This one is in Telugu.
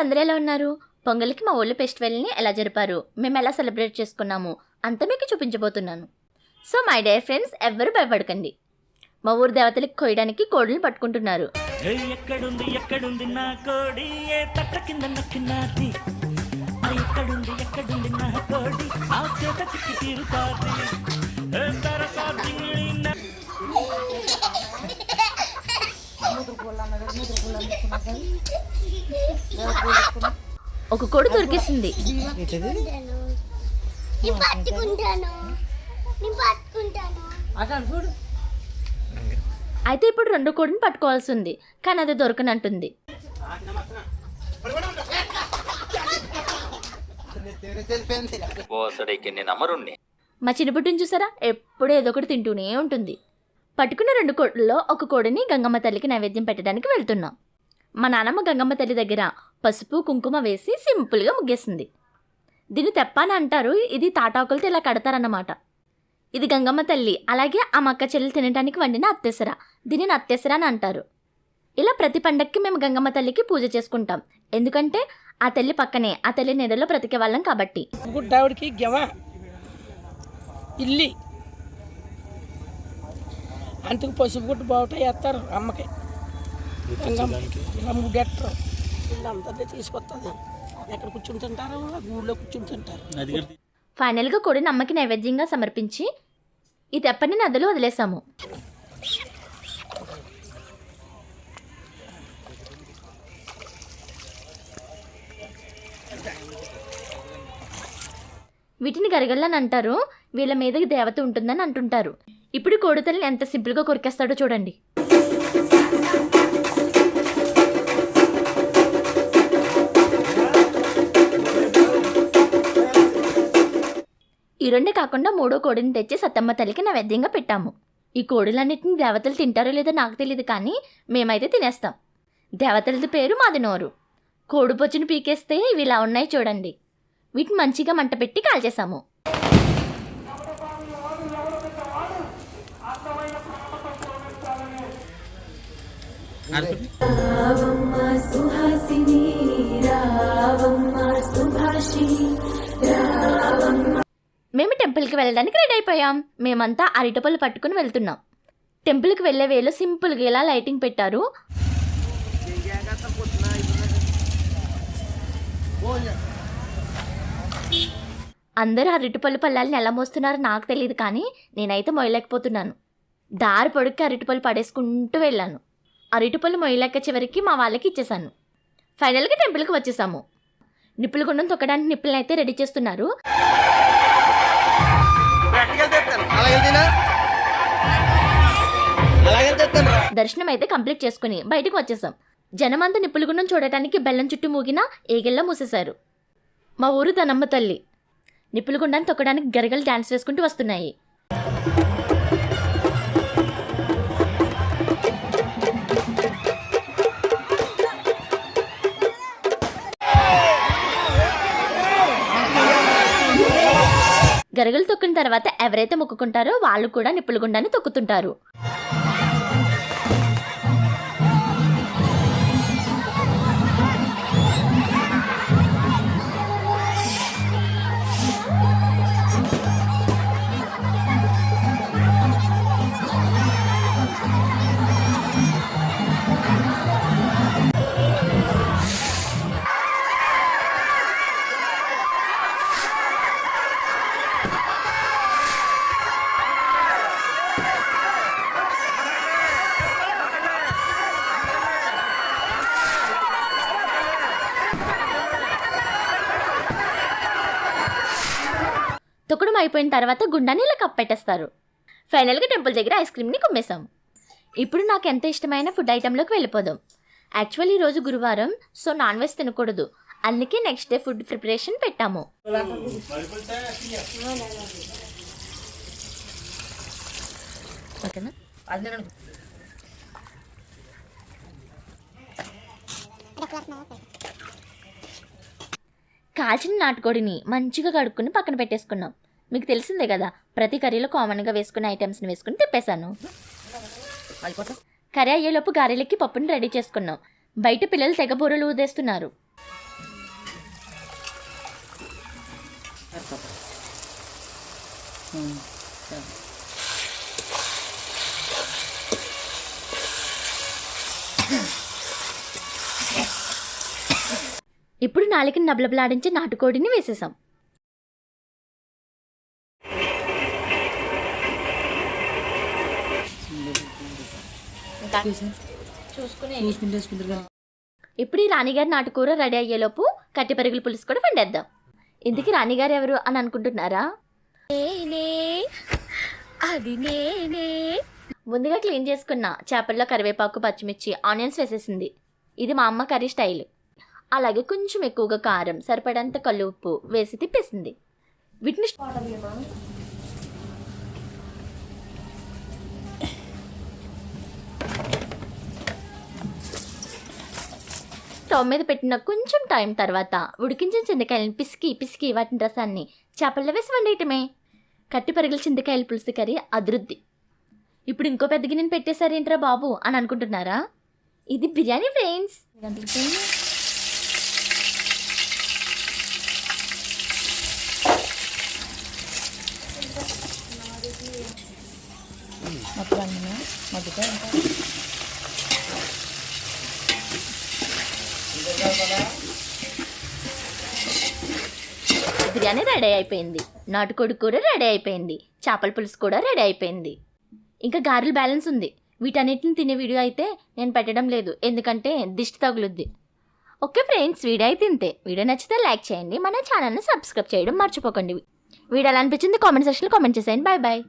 అందరూ ఎలా ఉన్నారు? పొంగల్కి మా ఊళ్ళో ఫెస్టివల్ని ఎలా జరిపారు? మేము ఎలా సెలబ్రేట్ చేసుకున్నాము? అంత మీకు చూపించబోతున్నాను. సో మై డియర్ ఫ్రెండ్స్ ఎవ్వరూ భయపడకండి. మా ఊరు దేవతలకు కోయడానికి కోడులు పట్టుకుంటున్నారు. ఎక్కడుంది ఎక్కడుంది నా కోడి? ఏ తట్ట కింద నక్కినాది ఆ ఎక్కడుంది ఎక్కడుంది నా కోడి? ఆ చేత చిక్కి తీరుతాది. తరసా జింగిడి నా ఒక కోడి దొరికేసింది. అయితే ఇప్పుడు రెండు కోడిని పట్టుకోవాల్సి ఉంది కానీ అది దొరకనంటుంది. మా చిన్నబుడ్డిని చూసారా? ఎప్పుడూ ఏదో ఒకటి తింటూనే ఉంటుంది. పట్టుకున్న రెండు కోళ్ళలో ఒక కోడిని గంగమ్మ తల్లికి నైవేద్యం పెట్టడానికి వెళ్తున్నాం. మా నానమ్మ గంగమ్మ తల్లి దగ్గర పసుపు కుంకుమ వేసి సింపుల్గా ముగ్గేసింది. దీన్ని తెప్పని అంటారు? ఇది తాటాకులతో ఇలా కడతారన్నమాట. ఇది గంగమ్మ తల్లి అలాగే ఆ మక్క చెల్లెలు తినడానికి వండిన అత్తెసర. దీనిని అత్తెసర అని అంటారు. ఇలా ప్రతి పండక్కి మేము గంగమ్మ తల్లికి పూజ చేసుకుంటాం. ఎందుకంటే ఆ తల్లి పక్కనే ఆ తల్లి నీడలో బ్రతికే వాళ్ళం కాబట్టి. గుడ్డావిడికి గెవ ఇల్లి అంతకు పసుపు గుడ్డు బావుట వేస్తారు అమ్మకి. ఇలా ముడెట్టరు వీళ్ళందరినీ తీసుకొస్తుంది ఎక్కడ కూర్చుంటుంటారు ఊళ్ళో కూర్చుంటుంటారు ఫైనల్గా కోడిని అమ్మకి నైవేద్యంగా సమర్పించి ఈ తెప్పని నదిలో వదిలేసాము. వీటిని గరగళ్ళని అంటారు. వీళ్ళ మీద దేవత ఉంటుందని అంటుంటారు. ఇప్పుడు కోడితల్ని ఎంత సింపుల్గా కొరికేస్తాడో చూడండి. ఈ రెండే కాకుండా మూడో కోడిని తెచ్చి సత్తమ్మ తల్లికి నైవేద్యంగా పెట్టాము. ఈ కోడులన్నిటిని దేవతలు తింటారో లేదో నాకు తెలియదు కానీ మేమైతే తినేస్తాం. దేవతలది పేరు మాది నోరు కోడిపొచ్చును పీకేస్తే ఇవి ఇలా ఉన్నాయి చూడండి. వీటిని మంచిగా మంట పెట్టి కాల్చేసాము. మేము టెంపుల్కి వెళ్ళడానికి రెడీ అయిపోయాం. మేమంతా అరటిపళ్ళు పట్టుకుని వెళ్తున్నాం. టెంపుల్కి వెళ్ళే వేలో సింపుల్గా ఇలా లైటింగ్ పెట్టారు? అందరూ అరటిపళ్ళు పళ్ళాలని ఎలా మోస్తున్నారో నాకు తెలియదు కానీ నేనైతే మొయ్యలేకపోతున్నాను దారి పొడుక్కి అరటిపళ్ళు పడేసుకుంటూ వెళ్ళాను. అరటిపళ్ళు మొయ్యలేక చివరికి మా వాళ్ళకి ఇచ్చేసాను ఫైనల్గా టెంపుల్కి వచ్చేసాము. నిప్పులు గుండం తొక్కడానికి నిప్పులను అయితే రెడీ చేస్తున్నారు. దర్శనం అయితే కంప్లీట్ చేసుకుని బయటకు వచ్చేసాం. జనమంతా నిప్పులుగుండం చూడటానికి బెల్లం చుట్టూ మూగిన ఏగెల్లా మూసేశారు. మా ఊరు తనమ్మ తల్లి. నిప్పులుగుండాన్ని తొక్కడానికి గరగలు డ్యాన్స్ వేసుకుంటూ వస్తున్నాయి. గరగలు తొక్కిన తర్వాత ఎవరైతే మొక్కుకుంటారో వాళ్ళు కూడా నిప్పులుగుండాన్ని తొక్కుతుంటారు. తొక్కడం అయిపోయిన తర్వాత గుండాన్ని ఇలా కప్పెట్టేస్తారు ఫైనల్గా టెంపుల్ దగ్గర ఐస్ క్రీమ్ని కుమ్మేశాం. ఇప్పుడు నాకు ఎంత ఇష్టమైన ఫుడ్ ఐటెంలోకి వెళ్ళిపోదాం. యాక్చువల్లీ ఈరోజు గురువారం సో నాన్ వెజ్ తినకూడదు. అందుకే నెక్స్ట్ డే ఫుడ్ ప్రిపరేషన్ పెట్టాము. ఓకేనా? కాల్చిన నాటుకోడిని మంచిగా కడుక్కుని పక్కన పెట్టేసుకున్నాం. మీకు తెలిసిందే కదా ప్రతి కర్రీలో కామన్గా వేసుకునే ఐటమ్స్ని వేసుకుని తెప్పేశాను. కర్రీ అయ్యేలోపు గారెలకి పప్పుని రెడీ చేసుకున్నాం. బయట పిల్లలు తెగ బూరలు ఊదేస్తున్నారు. ఇప్పుడు నాలుకని నబలబలాడించి నాటుకోడిని వేసేసాం. ఇప్పుడు ఈ రాణిగారి నాటుకూర రెడీ అయ్యేలోపు కట్టి పెరుగుల పులుసు కూడా వండేద్దాం. ఇందుకు రాణిగారు ఎవరు అని అనుకుంటున్నారా? అది నేనే. ముందుగా క్లీన్ చేసుకున్న చేపల్లో కరివేపాకు పచ్చిమిర్చి ఆనియన్స్ వేసేసింది. ఇది మా అమ్మ కర్రీ స్టైల్. అలాగే కొంచెం ఎక్కువగా కారం సరిపడంత కళ్ళు ఉప్పు వేసి తిప్పేసింది. వీటిని స్టవ్ మీద పెట్టిన కొంచెం టైం తర్వాత ఉడికించిన చింతకాయలను పిసికి పిసికి వాటిని రసాన్ని చేపల్లో వేసి వండేయటమే. కట్టి పరుగుల చింతకాయలు పులుసు కర్రీ అభివృద్ధి. ఇప్పుడు ఇంకో పెద్ద గిన్నెని పెట్టేశారేంట్రా బాబు అని అనుకుంటున్నారా? ఇది బిర్యానీ ఫ్రెండ్స్. బిర్యానీ రెడీ అయిపోయింది. నాటుకోడి కూర రెడీ అయిపోయింది. చేపల పులుసు కూడా రెడీ అయిపోయింది. ఇంకా గారెలు బ్యాలెన్స్ ఉంది. వీటన్నిటిని తినే వీడియో అయితే నేను పెట్టడం లేదు. ఎందుకంటే దిష్టి తగులుద్ది. ఓకే ఫ్రెండ్స్ వీడియో అయితే ఇంతే. వీడియో నచ్చితే లైక్ చేయండి. మన ఛానల్ని సబ్స్క్రైబ్ చేయడం మర్చిపోకండి. వీడియో ఎలా అనిపించింది కామెంట్ సెక్షన్లో కామెంట్ చేసేయండి. Bye bye